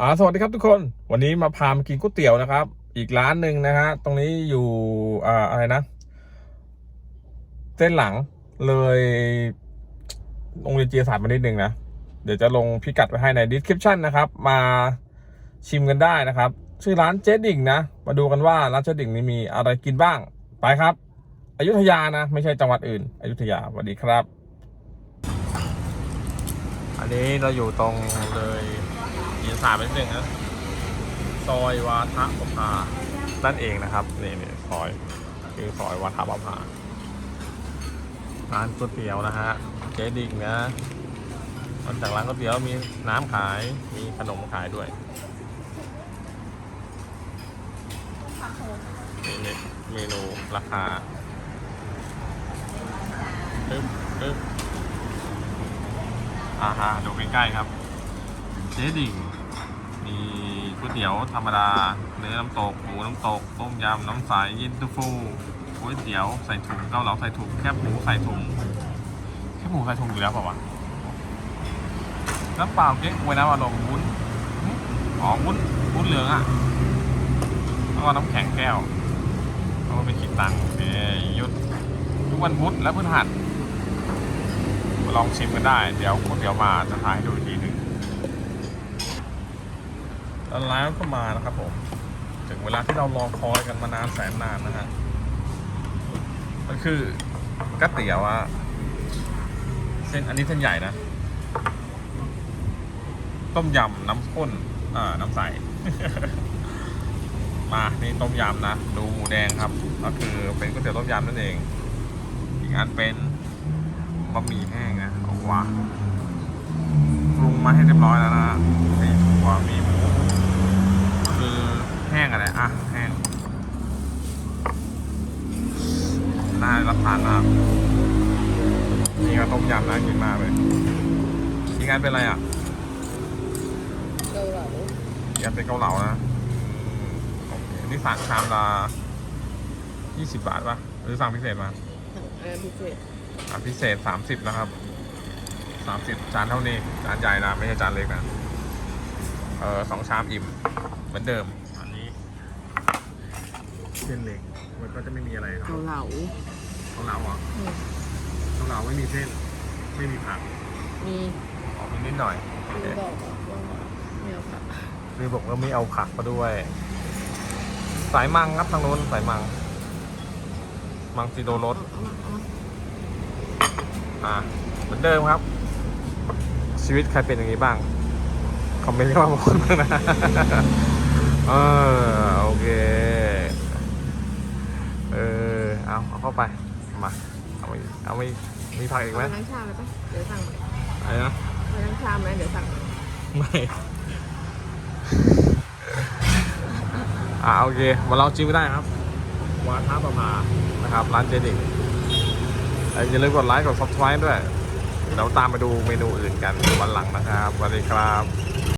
อ่าสวัสดีครับทุกคนวันนี้มาพามากินก๋วยเตี๋ยวนะครับ อีกร้านหนึ่งนะฮะตรงนี้อยู่อ่าอะไรนะเส้นหลังเลยโรงเรียนเจียศาสตร์มานิดนึงนะเดี๋ยวจะลงพิกัดไว้ให้ใน description นะครับ มาชิมกันได้นะครับ ชื่อร้านเจดิ่งนะมาดูกันว่าร้านเจดิ่งนี้มีอะไรกินบ้าง ไปครับอยุธยานะ ไม่ใช่จังหวัดอื่น อยุธยาสวัสดีครับ อันนี้เราอยู่ตรงเลย ยินสามนิดนึงนะซอยวาทะประภานั่นเองนะครับนี่นี่ซอยคือซอยวาทะประภาร้านก๋วยเตี๋ยวนะฮะเจ๊ดิ่งนะนอกจากร้านก๋วยเตี๋ยวมีน้ำขายมีขนมขายด้วยนี่นี่เมนูราคาปึ๊บปึ๊บอ่าฮะดูใกล้ๆครับ เจ๊ดิ่ง มีก๋วยเตี๋ยวธรรมดา เนื้อน้ำตก หมูน้ำตก ต้มยำน้ำใสเย็นตาโฟก๋วยเตี๋ยวใส่ถุงเกาเหลาใส่ถุงแคบหมูใส่ถุงแคบหมูใส่ถุงอยู่แล้วเปล่าวะน้ำเปล่าเก๊กฮวยน้ำอารมณ์วุ้นอ๋อวุ้นวุ้นเหลืองอะแล้วก็น้ำแข็งแก้วแล้วก็เป็นขีดตังค์เอ้ยุดทุกวันพุธและพฤหัสลองชิมกันได้ เดี๋ยวก๋วยเตี๋ยวมาจะทายให้ดูอีกทีนึง แล้วร้านก็มานะครับผม ถึงเวลาที่เรารอคอยกันมานานแสนนานนะฮะมันคือก๋วยเตี๋ยวอะเส้นอันนี้เส้นใหญ่นะ ต้มยำน้ำข้นอ่าน้ำใส มานี่ต้มยำนะ ดูหมูแดงครับ ก็คือเป็นก๋วยเตี๋ยวต้มยำนั่นเอง อีกอันเป็นบะหมี่แห้งนะเอาวปรุงมาให้เรียบร้อยแล้วนะมีถั่วมี ห้งอะไรอะแห้งน่ารับทานมากนี่ก็ต้มยำนะกินมากเลยอีกอันเป็นอะไรอะเกาเหลาอีกอันเป็นเกาเหลานะอืมโอเคนี่สั่งชามละยี่สิบบาทป่ะหรือสั่งพิเศษมาอาพิเศษอะพิเศษสามสิบนะครับสามสิบจานเท่านี้จานใหญ่นะไม่ใช่จานเล็กนะเออสองชามอิ่มเหมือนเดิมอันนี้ เส้นเล็กมันก็จะไม่มีอะไรครัเกาบเหลาข้าวเหลาเหรอะอืมข้าวเหลาไม่มีเส้น ไม่มีผักมีอ๋อมีนิดหน่อยโอมีเคบอกว่าไม่เอาผักคือบอกว่าไม่เอาผักมาด้วย สายมังครับทางโน้นสายมัง มังซีโดรส เอาเอาเอาอ่าเหมือนเดิมครับ ชีวิตใครเป็นอย่างนี้บ้าง คอมเมนต์เข้ามาบอกบ้างนะ เออ โอเค เออเอาเอาเข้าไป มาเอาไปเอาไป มีผักอีกไหมเอาไปทั้งชามเลยปะเดี๋ยวสั่งใหม่อะไรนะเอาไปทั้งชามไหมเดี๋ยวสั่งใหม่ไม่ อ่าโอเคมาลองจิ้มก็ได้ครับวาทาประมานะครับ ร้านเจดิกเอ่ออย่าลืมกดไลค์กด subscribe ด้วยเดี๋ยวตามไปดูเมนูอื่นกันวันหลังนะครับสวัสดีครับ